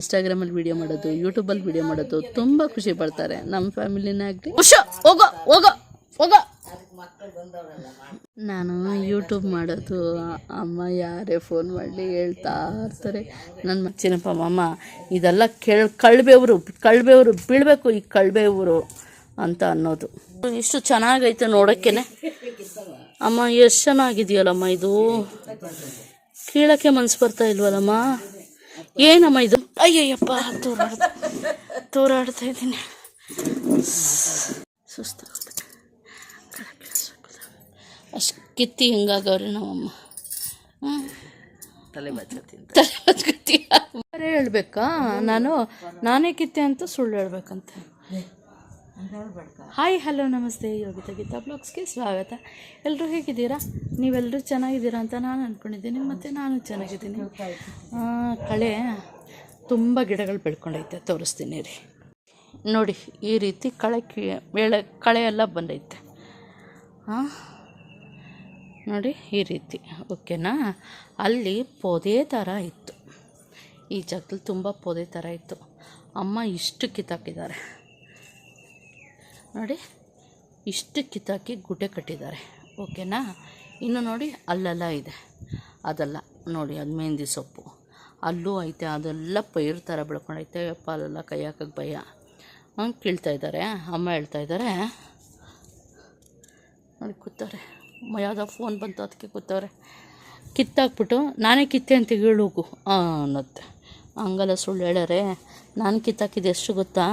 ಇನ್ಸ್ಟಾಗ್ರಾಮಲ್ಲಿ ವಿಡಿಯೋ ಮಾಡೋದು ಯೂಟ್ಯೂಬಲ್ಲಿ ವಿಡಿಯೋ ಮಾಡೋದು ತುಂಬ ಖುಷಿ ಪಡ್ತಾರೆ. ನಮ್ಮ ಫ್ಯಾಮಿಲಿನೇ ಆಗಲಿ. ಹೋಗೋ ಹೋಗೋ ಹೋಗೋ. ನಾನು ಯೂಟ್ಯೂಬ್ ಮಾಡೋದು ಅಮ್ಮ ಯಾರೇ ಫೋನ್ ಮಾಡಲಿ ಹೇಳ್ತಾ ಇರ್ತಾರೆ. ನನ್ನ ಮಚ್ಚಿನಪ್ಪ ಮಾಮ ಇದೆಲ್ಲ ಕೇಳ ಕಳ್ಬೇವ್ರು ಕಳ್ಬೇವ್ರು ಬೀಳಬೇಕು ಈ ಕಳ್ಬೇವ್ರು ಅಂತ ಅನ್ನೋದು. ಇಷ್ಟು ಚೆನ್ನಾಗೈತೆ ನೋಡೋಕ್ಕೇನೆ ಅಮ್ಮ ಎಷ್ಟು ಚೆನ್ನಾಗಿದೆಯಲ್ಲಮ್ಮ ಇದು? ಕೀಳಕ್ಕೆ ಮನ್ಸು ಬರ್ತಾ ಇಲ್ವಲ್ಲಮ್ಮ? ಏನಮ್ಮ ಇದು? ಅಯ್ಯಯ್ಯಪ್ಪ ತೂರಾಡ್ತ ತೂರಾಡ್ತಾ ಇದ್ದೀನಿ. ಸುಸ್ತಾಗುತ್ತೆ. ಅಷ್ಟು ಕಿತ್ತಿ ಹಿಂಗಾಗವ್ರಿ ನಮ್ಮಮ್ಮ ಹ್ಞೂ ತಲೆ ಬರೇ ಹೇಳ್ಬೇಕಾ? ನಾನು ನಾನೇ ಕಿತ್ತೆ ಅಂತ ಸುಳ್ಳು ಹೇಳ್ಬೇಕಂತ. ಹಾಯ್, ಹಲೋ, ನಮಸ್ತೆ. ಯೋಗಿತಾ ಗೀತಾ ಬ್ಲಾಗ್ಸ್ಗೆ ಸ್ವಾಗತ. ಎಲ್ಲರೂ ಹೇಗಿದ್ದೀರಾ? ನೀವೆಲ್ಲರೂ ಚೆನ್ನಾಗಿದ್ದೀರಾ ಅಂತ ನಾನು ಅಂದ್ಕೊಂಡಿದ್ದೀನಿ ಮತ್ತು ನಾನು ಚೆನ್ನಾಗಿದ್ದೀನಿ. ಕಳೆ ತುಂಬ ಗಿಡಗಳು ಬೆಳ್ಕೊಂಡೈತೆ, ತೋರಿಸ್ತೀನಿ ರೀ ನೋಡಿ, ಈ ರೀತಿ ಕಳೆ ಕಿ ಕಳೆ ಎಲ್ಲ ಬಂದೈತೆ. ಹಾಂ ನೋಡಿ, ಈ ರೀತಿ, ಓಕೆನಾ? ಅಲ್ಲಿ ಪೊದೆ ಥರ ಇತ್ತು. ಈ ಜಾಗದಲ್ಲಿ ತುಂಬ ಪೊದೆ ಥರ ಇತ್ತು. ಅಮ್ಮ ಇಷ್ಟು ಕಿತ್ತಾಕಿದ್ದಾರೆ. ನೋಡಿ, ಇಷ್ಟು ಕಿತ್ತಾಕಿ ಗುಡ್ಡೆ ಕಟ್ಟಿದ್ದಾರೆ. ಓಕೆನಾ? ಇನ್ನು ನೋಡಿ, ಅಲ್ಲೆಲ್ಲ ಇದೆ. ಅದೆಲ್ಲ ನೋಡಿ, ಅದು ಮೆಹಂದಿ ಸೊಪ್ಪು. ಅಲ್ಲೂ ಐತೆ, ಅದೆಲ್ಲ ಪೈರು ಥರ ಬೆಳ್ಕೊಂಡೈತೆ. ಅಪ್ಪ ಅಲ್ಲೆಲ್ಲ ಕೈ ಹಾಕಕ್ಕೆ ಭಯ. ಹಂಗೆ ಕೀಳ್ತಾ ಇದ್ದಾರೆ. ಅಮ್ಮ ಹೇಳ್ತಾ ಇದ್ದಾರೆ. ನೋಡಿ, ಕೂತವ್ರೆ. ಯಾವುದೋ ಫೋನ್ ಬಂತು, ಅದಕ್ಕೆ ಕೂತವ್ರೆ. ಕಿತ್ತಾಕ್ಬಿಟ್ಟು, ನಾನೇ ಕಿತ್ತೆ ಅಂತ ಹೇಳೋಗು ಅನ್ನತ್ತೆ. ಹಂಗಲ್ಲ ಸುಳ್ಳು ಹೇಳ್ಯಾರೆ. ನಾನು ಕಿತ್ತಾಕಿದ್ದು ಎಷ್ಟು ಗೊತ್ತಾ?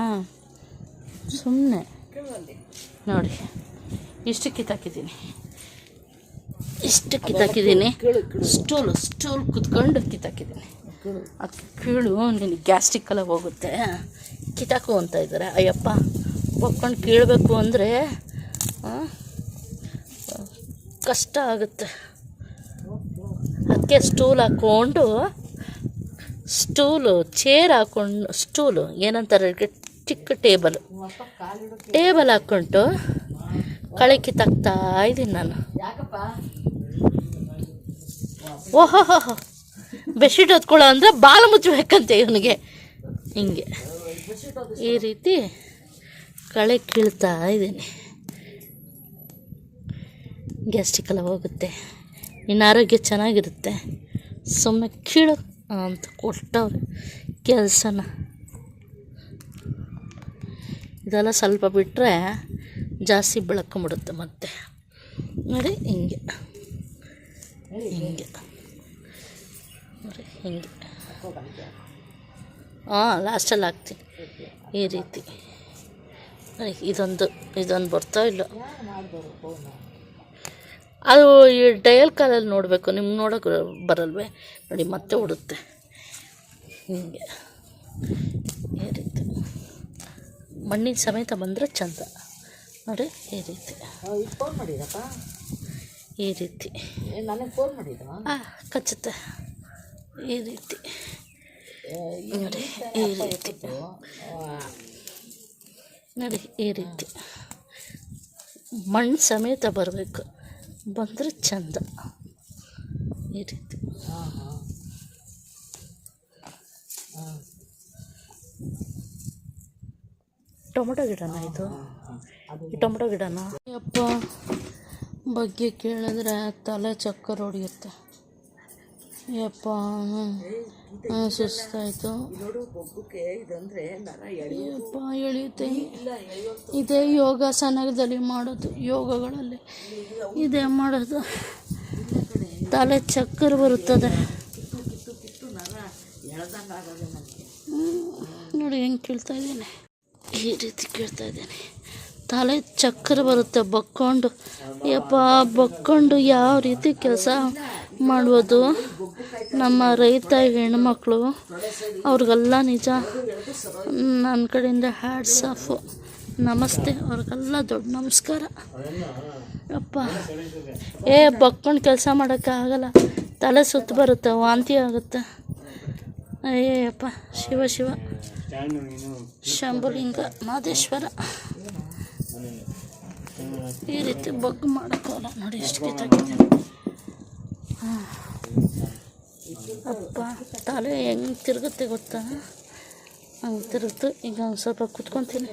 ಸುಮ್ಮನೆ ನೋಡಿ ಇಷ್ಟು ಕಿತ್ತಾಕಿದ್ದೀನಿ. ಇಷ್ಟು ಕಿತ್ತಾಕಿದ್ದೀನಿ. ಸ್ಟೂಲು ಸ್ಟೂಲ್ ಕುತ್ಕೊಂಡು ಕಿತ್ತಾಕಿದ್ದೀನಿ. ಅದಕ್ಕೆ ಕೀಳು ನಿನಗೆ ಗ್ಯಾಸ್ಟಿಕ್ಕೆಲ್ಲ ಹೋಗುತ್ತೆ. ಕಿತ್ತಾಕು ಅಂತ ಇದ್ದಾರೆ. ಅಯ್ಯಪ್ಪ ಒಪ್ಕೊಂಡು ಕೀಳಬೇಕು ಅಂದರೆ ಕಷ್ಟ ಆಗುತ್ತೆ. ಅದಕ್ಕೆ ಸ್ಟೂಲ್ ಹಾಕ್ಕೊಂಡು ಸ್ಟೂಲು ಚೇರ್ ಹಾಕ್ಕೊಂಡು ಸ್ಟೂಲು ಏನಂತಾರೆ ಚಿಕ್ಕ ಟೇಬಲ್. ಟೇಬಲ್ ಹಾಕ್ಕೊಂಡು ಕಳೆ ಕಿತ್ತಾಕ್ತಾ ಇದ್ದೀನಿ ನಾನು. ಓಹೋ ಬೆಡ್ಶೀಟ್ ಹೊತ್ಕೊಳ್ಳೋ ಅಂದರೆ ಬಾಲ ಮುಚ್ಚಬೇಕಂತೆ ಇವನಿಗೆ. ಹಿಂಗೆ. ಈ ರೀತಿ ಕಳೆ ಕೀಳ್ತಾ ಇದ್ದೀನಿ. ಗ್ಯಾಸ್ಟಿಕ್ಕೆಲ್ಲ ಹೋಗುತ್ತೆ. ನಿನ್ನ ಆರೋಗ್ಯ ಚೆನ್ನಾಗಿರುತ್ತೆ. ಸುಮ್ಮನೆ ಕೀಳು ಅಂತ ಕೊಟ್ಟವ್ರೆ. ಕೆಲಸನ. ಇದೆಲ್ಲ ಸ್ವಲ್ಪ ಬಿಟ್ಟರೆ ಜಾಸ್ತಿ ಬೆಳ್ಕೊಂಬಿಡುತ್ತೆ ಮತ್ತೆ. ನೋಡಿ, ಹಿಂಗೆ. ಹಿಂಗೆ. ನೋಡಿ, ಹಿಂಗೆ. ಹಾಂ, ಲಾಸ್ಟಲ್ಲಿ ಹಾಕ್ತೀನಿ. ಈ ರೀತಿ. ಇದೊಂದು ಇದೊಂದು ಬರ್ತಾ ಇಲ್ಲ? ಅದು ಈ ಡಯಲ್ ಕಾಲಲ್ಲಿ ನೋಡಬೇಕು. ನಿಮ್ಗೆ ನೋಡೋಕೆ ಬರಲ್ವೇ? ನೋಡಿ, ಮತ್ತೆ ಉಡುತ್ತೆ. ಹಿಂಗೆ. ಈ ರೀತಿ. ಮಣ್ಣಿನ ಸಮೇತ ಬಂದರೆ ಚಂದ. ನೋಡಿ ಈ ರೀತಿ. ಫೋನ್ ಮಾಡಿದಪ್ಪ ಈ ರೀತಿ. ನನಗೆ ಫೋನ್ ಮಾಡಿದ ಕಚ್ಚುತ್ತೆ ಈ ರೀತಿ. ನೋಡಿ ಈ ರೀತಿ. ನೋಡಿ ಈ ರೀತಿ. ಮಣ್ಣು ಸಮೇತ ಬರಬೇಕು. ಬಂದರೆ ಚಂದ. ಈ ರೀತಿ. ಹಾಂ ಹಾಂ ಟೊಮೊಟೊ ಗಿಡನ ಇದು? ಈ ಟೊಮೊಟೊ ಗಿಡನ? ಯಪ್ಪ ಬಗ್ಗೆ ಕೇಳಿದ್ರೆ ತಲೆ ಚಕ್ಕರ್ ಹೊಡಿಯುತ್ತೆ. ಯಪ್ಪ ಸುಸ್ತಾಯ್ತು. ಯಪ್ಪ, ಎಳೆಯುತ್ತೆ. ಇದೇ ಯೋಗಾಸನದಲ್ಲಿ ಮಾಡೋದು, ಯೋಗಗಳಲ್ಲಿ ಇದೇ ಮಾಡೋದು. ತಲೆ ಚಕ್ಕರ್ ಬರುತ್ತದೆ. ನೋಡಿ, ಹೆಂಗೆ ಕೇಳ್ತಾ ಇದ್ದೀನಿ. ಈ ರೀತಿ ಕೇಳ್ತಾ ಇದ್ದೀನಿ. ತಲೆ ಚಕ್ರ ಬರುತ್ತೆ, ಬಕ್ಕೊಂಡು. ಯಪ್ಪ, ಬಕ್ಕೊಂಡು ಯಾವ ರೀತಿ ಕೆಲಸ ಮಾಡ್ಬೋದು? ನಮ್ಮ ರೈತ ಹೆಣ್ಮಕ್ಳು, ಅವ್ರಿಗೆಲ್ಲ ನಿಜ. ನನ್ನ ಕಡೆಯಿಂದ ಹ್ಯಾಡ್ಸ್ ಆಫು ನಮಸ್ತೆ, ಅವ್ರಿಗೆಲ್ಲ ದೊಡ್ಡ ನಮಸ್ಕಾರ. ಯಪ್ಪ. ಏ, ಬಕ್ಕೊಂಡು ಕೆಲಸ ಮಾಡೋಕ್ಕಾಗಲ್ಲ. ತಲೆ ಸುತ್ತ ಬರುತ್ತೆ, ವಾಂತಿ ಆಗುತ್ತೆ. ಅಯ್ಯಪ್ಪ ಶಿವ ಶಿವ. ಶಂಭುಲಿಂಗ ಮಾದೇಶ್ವರ ಈ ರೀತಿ ಬಗ್ ಮಾಡೋಕ್ಕಲ್ಲ ನೋಡಿ ಎಷ್ಟು ಕಿತ್ತಾಗಿದೆ. ಅಪ್ಪ, ತಲೆ ಹೆಂಗೆ ತಿರುಗುತ್ತೆ ಗೊತ್ತಾ? ತಿರುಗುತ್ತೆ ಈಗ ಒಂದು ಸ್ವಲ್ಪ ಕುತ್ಕೊತೀನಿ.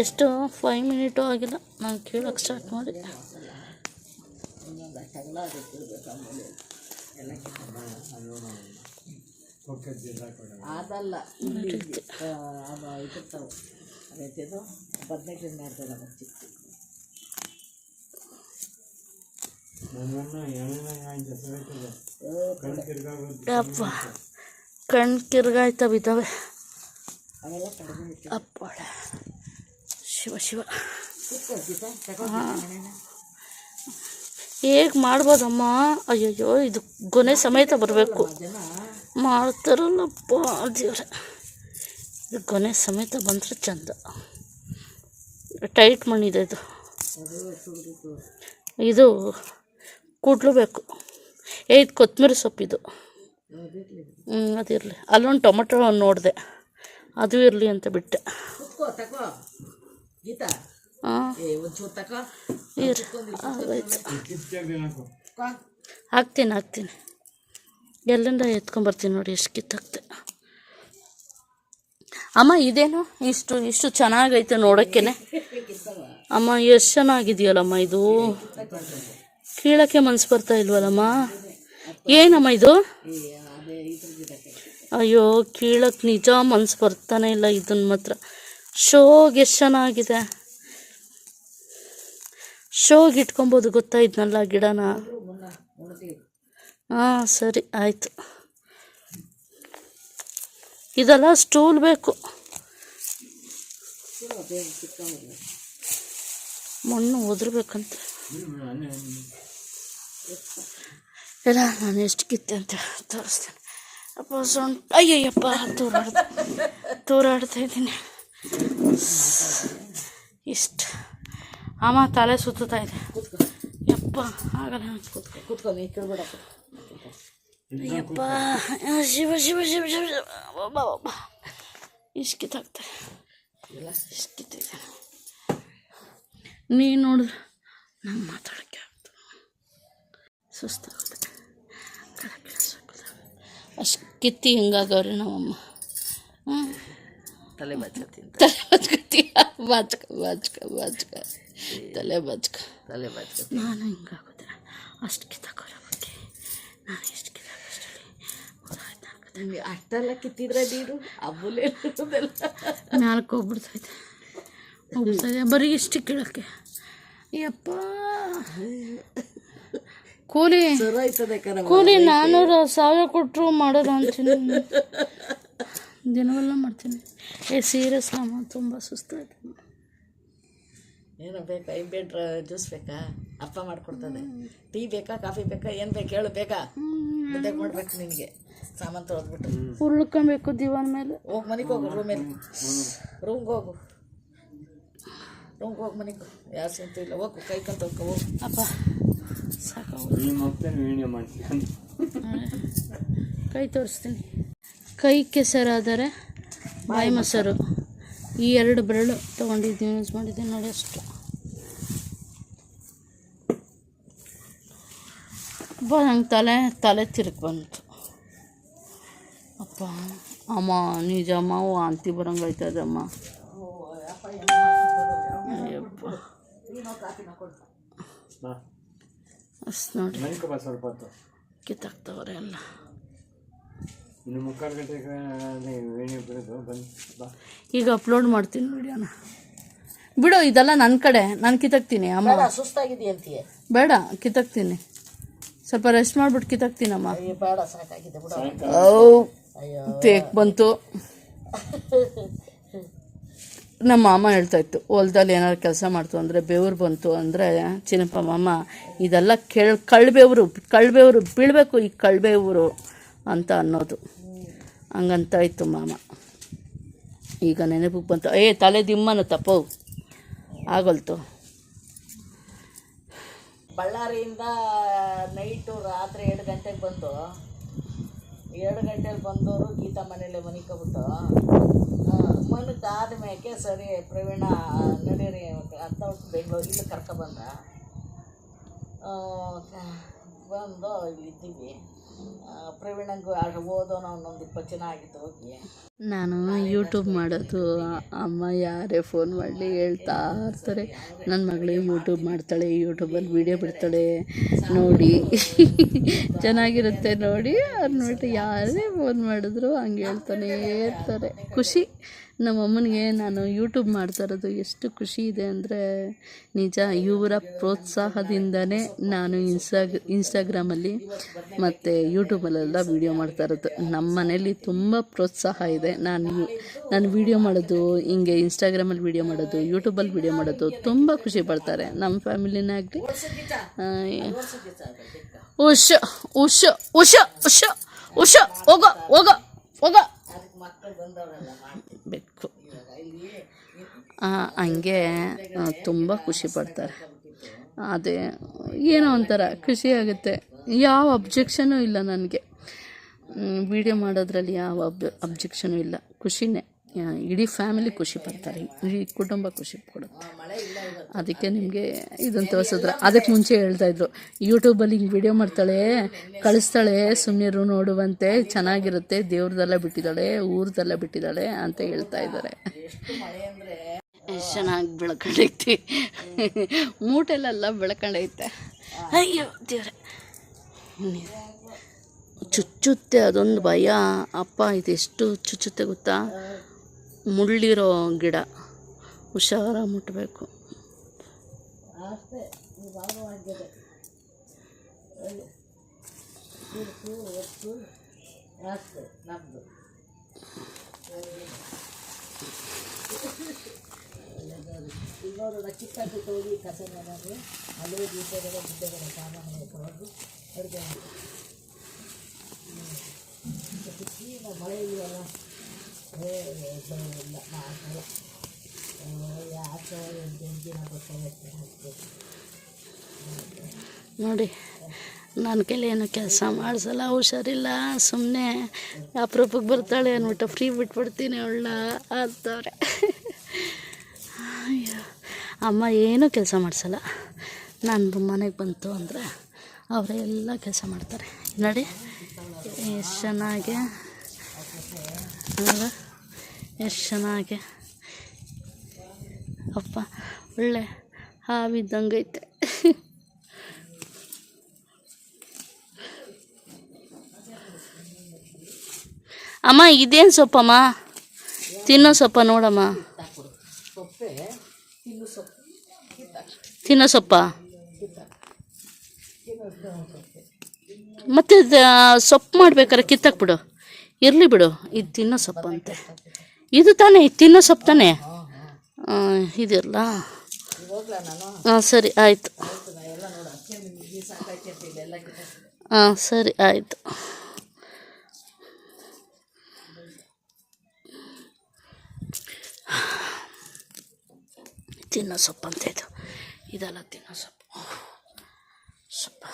ಎಷ್ಟು ಫೈವ್ ಮಿನಿಟು ಆಗಿಲ್ಲ. ನಾನು ಕೇಳೋಕೆ ಸ್ಟಾರ್ಟ್ ಮಾಡಿ. ಎಲ್ಲ ಅದಲ್ಲ ಇಲ್ಲಿ ಆ, ಅದು ಇದಿರ್ತಾವೆ ಅದೈತಿದು ಬದನೆಕಾಯಿ ಮಾಡ್ತಾರೆ ಚಿಕ್ಕ. ಅಪ್ಪ ಕಣ್ಣು ಇಟ್ಟು ಅಪ್ಪಳ. ಶಿವ ಶಿವ. ಹೇಗೆ ಮಾಡ್ಬೋದಮ್ಮ? ಅಯ್ಯಯ್ಯೋ, ಇದು ಗೊನೆ ಸಮೇತ ಬರಬೇಕು. ಮಾಡ್ತಾರಲ್ಲಪ್ಪ ದೇವ್ರೆ. ಇದು ಗೊನೆ ಸಮೇತ ಬಂದರೆ ಚಂದ. ಟೈಟ್ ಮಣ್ಣಿದೆ ಇದು. ಇದು ಕೂಡ್ಲಬೇಕು ಏ, ಇದು ಕೊತ್ತಂಬರಿ ಸೊಪ್ಪಿದು ಹ್ಞೂ ಅದಿರಲಿ ಅಲ್ಲೊಂದು ಟೊಮೆಟೊ ನೋಡಿದೆ. ಅದು ಇರಲಿ ಅಂತ ಬಿಟ್ಟೆ. ಹಾಕ್ತೀನಿ ಹಾಕ್ತೀನಿ. ಎಲ್ಲಿಂದ ಎತ್ಕೊಂಬರ್ತೀನಿ ನೋಡಿ ಎಷ್ಟು ಕಿತ್ತಾಕ್ತೆ ಅಮ್ಮ ಇದೇನು? ಇಷ್ಟು ಇಷ್ಟು ಚೆನ್ನಾಗೈತೆ ನೋಡೋಕ್ಕೇನೆ. ಅಮ್ಮ ಎಷ್ಟು ಚೆನ್ನಾಗಿದೆಯಲ್ಲಮ್ಮ ಇದು? ಕೀಳಕ್ಕೆ ಮನ್ಸು ಬರ್ತಾ ಇಲ್ವಲ್ಲಮ್ಮ? ಏನಮ್ಮ ಇದು? ಅಯ್ಯೋ ಕೀಳಕ್ಕೆ ನಿಜ ಮನ್ಸು ಬರ್ತಾನೆ ಇಲ್ಲ ಇದನ್ನ ಮಾತ್ರ. ಶೋಗೆ ಎಷ್ಟು ಚೆನ್ನಾಗಿದೆ. ಶೋಗೆ ಇಟ್ಕೊಬೋದು ಗೊತ್ತಾ ಗಿಡನ? ಹಾಂ, ಸರಿ, ಆಯಿತು. ಇದೆಲ್ಲ ಸ್ಟೂಲ್ ಬೇಕು. ಮಣ್ಣು ಒದರ್ಬೇಕಂತೆ. ಇಲ್ಲ ನಾನು ಎಷ್ಟು ಕಿತ್ತೆ ಅಂತ ತೋರಿಸ್ತೇನೆ. ಅಪ್ಪ, ಸೊಂಟ. ಅಯ್ಯಯ್ಯಪ್ಪ ತೂರಾಡ್ದೆ ತೂರಾಡ್ತಾ ಇದ್ದೀನಿ. ಇಷ್ಟು. ಅಮ್ಮ ತಲೆ ಸುತ್ತಾ ಇದೆ. ಯಪ್ಪ ಆಗಲ್ಲ. ಅಯ್ಯಪ್ಪ ಶಿವ ಶಿವ ಶಿವ ಶಿವ ಒಬ್ಬ ಒಬ್ಬ ಇಷ್ಟು ಕಿತ್ತಾಗ್ತಾರೆ ಇಲ್ಲ ಇಷ್ಟು ಕಿತ್ತಿದೆ ನೀನು ನೋಡಿದ್ರೆ ನಂಗೆ ಮಾತಾಡೋಕ್ಕೆ ಆಗ್ತದೆ. ಸುಸ್ತಾಗುತ್ತೆ. ಅಷ್ಟು ಕಿತ್ತಿ ಹಿಂಗಾಗವ್ರಿ ನಮ್ಮಮ್ಮ ತಲೆ ಬಚ್ಚತ್ತೀನಿ ತಲೆ ಬಚ್ಕತ್ತೀಯ ಬಾಚ್ಕ ಬಾಚ್ಕ ಬಾಚ್ಕ. ತಲೆ ಬಾಚ್ಕ. ತಲೆ ಬಾಚ್ಕ. ನಾನು ಹಿಂಗಾಗುತ್ತೆ ಅಷ್ಟು ಕಿತ್ತಾಕೋರ ಬಗ್ಗೆ ನಾನು ಎಷ್ಟು ನಿಮಗೆ ಅಷ್ಟೆಲ್ಲ ಕಿತ್ತಿದ್ರೆ ನೀರು ಅಬ್ಬುಲೇ ಇರೋದೆಲ್ಲ ನಾಲ್ಕು ಹೋಗ್ಬಿಡ್ತೈತೆ. ಹೋಗ್ಬಿಡ್ತೈತೆ. ಬರೀ ಇಷ್ಟು ಕೀಳಕ್ಕೆ ಯಪ್ಪ. ಕೂಲಿ. ಕೂಲಿ ನಾನ್ನೂರು ಸಾವಿರ ಕೊಟ್ಟರು ಮಾಡೋದು ಅಂತೀನಿ. ದಿನವೆಲ್ಲ ಮಾಡ್ತೀನಿ. ಏ ಸೀರಿಯಸ್ ಅಮ್ಮ ತುಂಬ ಸುಸ್ತಾಯ್ತು ಏನೋ ಬೇಕಾ ಇಬ್ಬೇಡ್ರ ಜ್ಯೂಸ್ ಬೇಕಾ? ಅಪ್ಪ ಮಾಡ್ಕೊಡ್ತದೆ. ಟೀ ಬೇಕಾ ಕಾಫಿ ಬೇಕಾ ಏನು ಬೇಕು ಹೇಳು ಬೇಕಾ? ಮುದ್ದೆ ಮಾಡ್ಬೇಕು ನಿನಗೆ. ಸಾಮಾನು ತೊಳೆದ್ಬಿಟ್ಟು. ಉರುಳ್ಕೊಬೇಕು ದಿವಾನ್ ಮೇಲೆ. ಹೋಗಿ ಮನೆಗೆ ಹೋಗು ಮೇಲೆ ರೂಮ್ಗೆ ಹೋಗು. ರೂಮ್ಗೆ ಹೋಗಿ ಮನೆಗೆ ಯಾರು ಸಿಂತು ಇಲ್ಲ ಹೋಗು ಕೈ ಕಂತ ಹೋಗು. ಅಪ್ಪ ಸಾಕು. ಕೈ ತೋರಿಸ್ತೀನಿ. ಕೈ ಕೆಸರಾದರೆ ಬಾಯಿ ಮೊಸರು. ಈ ಎರಡು ಬೆರಳು ತೊಗೊಂಡಿದ್ದೀನಿ ಯೂಸ್ ಮಾಡಿದ್ದೀನಿ ನೋಡಿ ಅಷ್ಟು. ಅಪ್ಪ ನಂಗೆ ತಲೆ ತಲೆ ತಿರುಗಿ ಬಂತು. ಅಪ್ಪ ಅಮ್ಮ ನಿಜಮ್ಮ ವಾಂತಿ ಬರಂಗಾಯ್ತದಮ್ಮ. ಅಯ್ಯಪ್ಪ. ಬಾ. ಅಷ್ಟು ನೋಡಿ. ಕಿತ್ತಾಕ್ತವ್ರೆ ಎಲ್ಲ. ಇನ್ನು ಮುಕ್ಕಾಲು ಗಂಟೆಗೆ ವೀಡಿಯೋ ಬಿಡೋದು ಬಂದು ಬಾ. ಈಗ ಅಪ್ಲೋಡ್ ಮಾಡ್ತೀನಿ ವಿಡಿಯೋನ ಬಿಡು ಇದೆಲ್ಲ ನನ್ನ ಕಡೆ. ನಾನು ಕಿತ್ತಾಕ್ತೀನಿ ಅಮ್ಮ. ಬೇಡ ಸುಸ್ತಾಗಿದೆಯಂತೀಯ ಬೇಡ ಕಿತ್ತಾಕ್ತೀನಿ. ಸ್ವಲ್ಪ ರೆಸ್ಟ್ ಮಾಡ್ಬಿಟ್ಟು ಕಿತ್ತಾಕ್ತೀನಮ್ಮ. ಅಯ್ಯೋ ಬೇಡ ಸಾಕಾಗಿದೆ ಬಿಡು. ಅಯ್ಯೋ. ತೇಕ್ ಬಂತು. ನಮ್ಮ ಮಾಮ ಹೇಳ್ತಾ ಇತ್ತು ಹೊಲ್ದಲ್ಲಿ ಏನಾದ್ರು ಕೆಲಸ ಮಾಡ್ತು ಅಂದರೆ ಬೆವರು ಬಂತು ಅಂದರೆ ಚಿನ್ನಪ್ಪ ಮಾಮ ಇದೆಲ್ಲ ಕೇಳಿ ಕಳ್ಬೇವ್ರು ಕಳ್ಬೇವ್ರು ಬೀಳಬೇಕು ಈ ಕಳ್ಬೇವ್ರು ಅಂತ ಅನ್ನೋದು. ಹಂಗಂತ ಇತ್ತು ಮಾಮ. ಈಗ ನೆನಪಿಗೆ ಬಂತು. ಏ, ತಲೆ ದಿಮ್ಮನ ತಪ್ಪು. ಆಗೋಲ್ತು. ಬಳ್ಳಾರಿಯಿಂದ ನೈಟು ರಾತ್ರಿ ಎರಡು ಗಂಟೆಗೆ ಬಂದು, ಎರಡು ಗಂಟೆಲಿ ಬಂದವರು ಗೀತಾ ಮನೇಲಿ ಮನಿಕೊಬಿಟ್ಟು ಮನಕ್ಕೆ ಮೇಕೆ ಸರಿ ಪ್ರವೀಣ ನಡೀರಿ, ಅಂತ ಬೆಂಗಳೂರಿಗೆ ಕರ್ಕೊಬಂದ ಬಂದು. ಇಲ್ಲಿ ಇದ್ದೀವಿ. ಪ್ರವೀಣಂಗೂ ಓದೋನು ಒಂದೊಂದು ಇಪ್ಪತ್ತು ಜನ ಆಗಿತ್ತು ಹೋಗಿ. ನಾನು ಯೂಟ್ಯೂಬ್ ಮಾಡೋದು ಅಮ್ಮ ಯಾರೇ ಫೋನ್ ಮಾಡಲಿ ಹೇಳ್ತಾ ಇರ್ತಾರೆ. ನನ್ನ ಮಗಳು ಯೂಟ್ಯೂಬ್ ಮಾಡ್ತಾಳೆ ಯೂಟ್ಯೂಬಲ್ಲಿ ವೀಡಿಯೋ ಬಿಡ್ತಾಳೆ ನೋಡಿ. ಚೆನ್ನಾಗಿರುತ್ತೆ ನೋಡಿ. ಅಂದ್ಬಿಟ್ಟು ಯಾರೇ ಫೋನ್ ಮಾಡಿದ್ರು ಹಂಗೆ ಹೇಳ್ತಾನೆ ಇರ್ತಾರೆ. ಖುಷಿ. ನಮ್ಮ ಅಮ್ಮನಿಗೆ ನಾನು ಯೂಟ್ಯೂಬ್ ಮಾಡ್ತಾ ಇರೋದು ಎಷ್ಟು ಖುಷಿ ಇದೆ ಅಂದರೆ, ನಿಜ, ಇವರ ಪ್ರೋತ್ಸಾಹದಿಂದನೇ ನಾನು ಇನ್ಸ್ಟಾಗ್ ಇನ್ಸ್ಟಾಗ್ರಾಮಲ್ಲಿ ಮತ್ತು ಯೂಟ್ಯೂಬಲ್ಲೆಲ್ಲ ವೀಡಿಯೋ ಮಾಡ್ತಾ ಇರೋದು. ನಮ್ಮ ಮನೇಲಿ ತುಂಬ ಪ್ರೋತ್ಸಾಹ ಇದೆ. ನಾನು ನಾನು ವೀಡಿಯೋ ಮಾಡೋದು, ಹಿಂಗೆ ಇನ್ಸ್ಟಾಗ್ರಾಮಲ್ಲಿ ವೀಡಿಯೋ ಮಾಡೋದು ಯೂಟ್ಯೂಬಲ್ಲಿ ವೀಡಿಯೋ ಮಾಡೋದು ತುಂಬ ಖುಷಿ ಪಡ್ತಾರೆ. ನಮ್ಮ ಫ್ಯಾಮಿಲಿನೇ ಆಗಲಿ ಉಷ ಉಷ ಉಷ ಉಷ ಉಷ, ಹೋಗೋ ಹೋಗೋ, ಹೋಗ. ಅದಕ್ಕೆ ಮಕ್ಕಳು ಬಂದವರೆಲ್ಲ ಮಾಡ್ತೀವಿ ಬೇಕು ಆ, ಹಂಗೆ ತುಂಬ ಖುಷಿ ಪಡ್ತಾರೆ. ಅದೇ ಏನೋ ಒಂಥರ ಖುಷಿ ಆಗುತ್ತೆ. ಯಾವ ಅಬ್ಜೆಕ್ಷನೂ ಇಲ್ಲ ನನಗೆ. ವಿಡಿಯೋ ಮಾಡೋದ್ರಲ್ಲಿ ಯಾವ ಅಬ್ ಅಬ್ಜೆಕ್ಷನೂ ಇಲ್ಲ. ಖುಷಿನೇ. ಇಡೀ ಫ್ಯಾಮಿಲಿ ಖುಷಿ ಪಡ್ತಾರೆ. ಇಡೀ ಕುಟುಂಬ ಖುಷಿ ಪಡುತ್ತೆ. ಅದಕ್ಕೆ ನಿಮಗೆ ಇದನ್ನು ತೋರಿಸಿದ್ರೆ. ಅದಕ್ಕೆ ಮುಂಚೆ ಹೇಳ್ತಾ ಇದ್ರು. ಯೂಟ್ಯೂಬಲ್ಲಿ ಹಿಂಗೆ ವಿಡಿಯೋ ಮಾಡ್ತಾಳೆ, ಕಳಿಸ್ತಾಳೆ ಸುಮ್ಮನಿರು ನೋಡುವಂತೆ, ಚೆನ್ನಾಗಿರುತ್ತೆ, ದೇವ್ರದೆಲ್ಲ ಬಿಟ್ಟಿದ್ದಾಳೆ, ಊರದೆಲ್ಲ ಬಿಟ್ಟಿದ್ದಾಳೆ ಅಂತ ಹೇಳ್ತಾ ಇದ್ದಾರೆ. ಚೆನ್ನಾಗಿ ಬೆಳ್ಕೊಂಡೈತಿ. ಮೂಟೆಲೆಲ್ಲ ಬೆಳ್ಕೊಂಡೈತೆ. ಅಯ್ಯೋ, ದೇವ್ರೆ. ಚುಚ್ಚುತ್ತೆ ಅದೊಂದು ಭಯ. ಅಪ್ಪ, ಇದೆಷ್ಟು ಚುಚ್ಚುತ್ತೆ ಗೊತ್ತಾ? ಮುಳ್ಳಿರೋ ಗಿಡ ಹುಷಾರಾಗಿ ಮುಟ್ಟಬೇಕು ಅಷ್ಟೇ ಭಾಗವಾಗಿದೆ ತಿರುಪು ಒತ್ತು ಅಷ್ಟೇ ನಮ್ಮದು ಈಗ ನೋಡೋಣ ಚಿಕ್ಕದು ತೋಳಿ ಕಸ ನನಗೆ ಅಲ್ಲೇ ಬೀಜಗಳ ಬುಡ್ಡೆಗಳ ಸಾಮಾನು ತೊಳೆದು ಅಡುಗೆ ಸೀನ ಮಳೆ ಇದೆಯಲ್ಲ ನೋಡಿ ನನ್ನ ಕೈಲಿ ಏನು ಕೆಲಸ ಮಾಡಿಸಲ್ಲ, ಹುಷಾರಿಲ್ಲ ಸುಮ್ಮನೆ ಅಪರೂಪಕ್ಕೆ ಬರ್ತಾಳೆ ಅಂದ್ಬಿಟ್ಟು ಫ್ರೀ ಬಿಟ್ಬಿಡ್ತೀನಿ ಅವಳ ಅಂತವ್ರೆ. ಅಯ್ಯೋ, ಅಮ್ಮ ಏನೂ ಕೆಲಸ ಮಾಡಿಸಲ್ಲ. ನಾನು ಮನೆಗೆ ಬಂತು ಅಂದರೆ ಅವರೇ ಎಲ್ಲ ಕೆಲಸ ಮಾಡ್ತಾರೆ. ನೋಡಿ, ಎಷ್ಟು ಚೆನ್ನಾಗಿ. ಎಷ್ಟು ಚೆನ್ನಾಗಿ. ಅಪ್ಪ, ಒಳ್ಳೆ ಹಾವಿದ್ದಂಗೈತೆ. ಅಮ್ಮ, ಇದೇನು ಸೊಪ್ಪಮ್ಮ? ತಿನ್ನೋ ಸೊಪ್ಪ ನೋಡಮ್ಮ. ತಿನ್ನು ಸೊಪ್ಪು? ಮತ್ತೆ ಸೊಪ್ಪು ಮಾಡ್ಬೇಕಾರೆ ಕಿತ್ತಾಕ್ಬಿಡು. ಇರಲಿ ಬಿಡು, ಇದು ತಿನ್ನೋ ಸೊಪ್ಪು ಅಂತೆ ಇದು ತಾನೇ ತಿನ್ನೋ ಸೊಪ್ಪು ತಾನೇ? ನಾನು? ಹಾಂ ಸರಿ ಆಯಿತು. ಹಾಂ ಸರಿ ಆಯಿತು. ತಿನ್ನೋ ಸೊಪ್ಪು ಅಂತ ಇದು. ಇದೆಲ್ಲ ತಿನ್ನೋ ಸೊಪ್ಪು. ಸೊಪ್ಪು.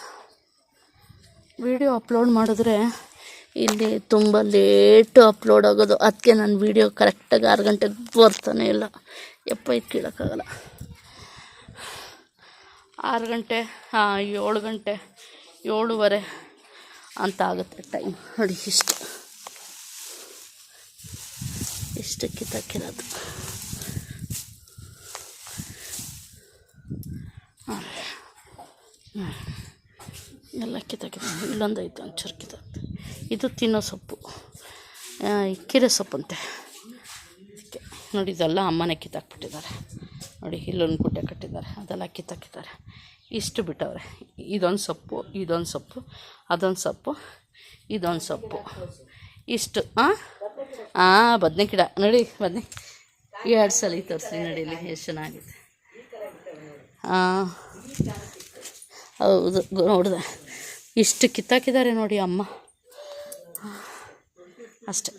ವಿಡಿಯೋ ಅಪ್ಲೋಡ್ ಮಾಡಿದ್ರೆ ಇಲ್ಲಿ ತುಂಬ ಲೇಟು ಅಪ್ಲೋಡ್ ಆಗೋದು. ಅದಕ್ಕೆ ನಾನು ವಿಡಿಯೋ ಕರೆಕ್ಟಾಗಿ ಆರು ಗಂಟೆಗೆ ಬರ್ತಾನೆ ಇಲ್ಲ. ಎಪ್ಪ ಇದು ಕೀಳೋಕ್ಕಾಗಲ್ಲ. ಆರು ಗಂಟೆ, ಹಾಂ, ಏಳು ಗಂಟೆ, ಏಳುವರೆ ಅಂತ ಆಗುತ್ತೆ ಟೈಮ್ ನೋಡಿ, ಇಷ್ಟು. ಇಷ್ಟು ಹ್ಮ್. ಎಲ್ಲ ಕಿತ್ತಾಕಿದ ಇಲ್ಲೊಂದು ಐತೆ, ಒಂಚೂರು ಕಿತ್ತಾಕ್ತೆ ಇದು ತಿನ್ನೋ ಸೊಪ್ಪು. ಕೀರೆ ಸೊಪ್ಪಂತೆ. ಅದಕ್ಕೆ ನೋಡಿ, ಇದೆಲ್ಲ ಅಮ್ಮನೇ ಕಿತ್ತಾಕ್ಬಿಟ್ಟಿದ್ದಾರೆ. ನೋಡಿ, ಇಲ್ಲೊಂದು ಗುಡ್ಡೆ ಕಟ್ಟಿದ್ದಾರೆ. ಅದೆಲ್ಲ ಕಿತ್ತಾಕಿದ್ದಾರೆ. ಇಷ್ಟು ಬಿಟ್ಟವ್ರೆ. ಇದೊಂದು ಸೊಪ್ಪು ಇದೊಂದು ಸೊಪ್ಪು, ಅದೊಂದು ಸೊಪ್ಪು, ಇದೊಂದು ಸೊಪ್ಪು. ಇಷ್ಟು ಹಾಂ ಹಾಂ ಬದನೆ ಗಿಡ. ನೋಡಿ, ಬದನೆ. ಎರಡು ಸಲ ತೋರಿಸಿ ಇಲ್ಲಿ, ಎಷ್ಟು ಚೆನ್ನಾಗಿದೆ. ಹಾಂ ಹೌದು ನೋಡಿದೆ. ಇಷ್ಟು ಕಿತ್ತಾಕಿದ್ದಾರೆ ನೋಡಿ ಅಮ್ಮ. ಅಷ್ಟೆ.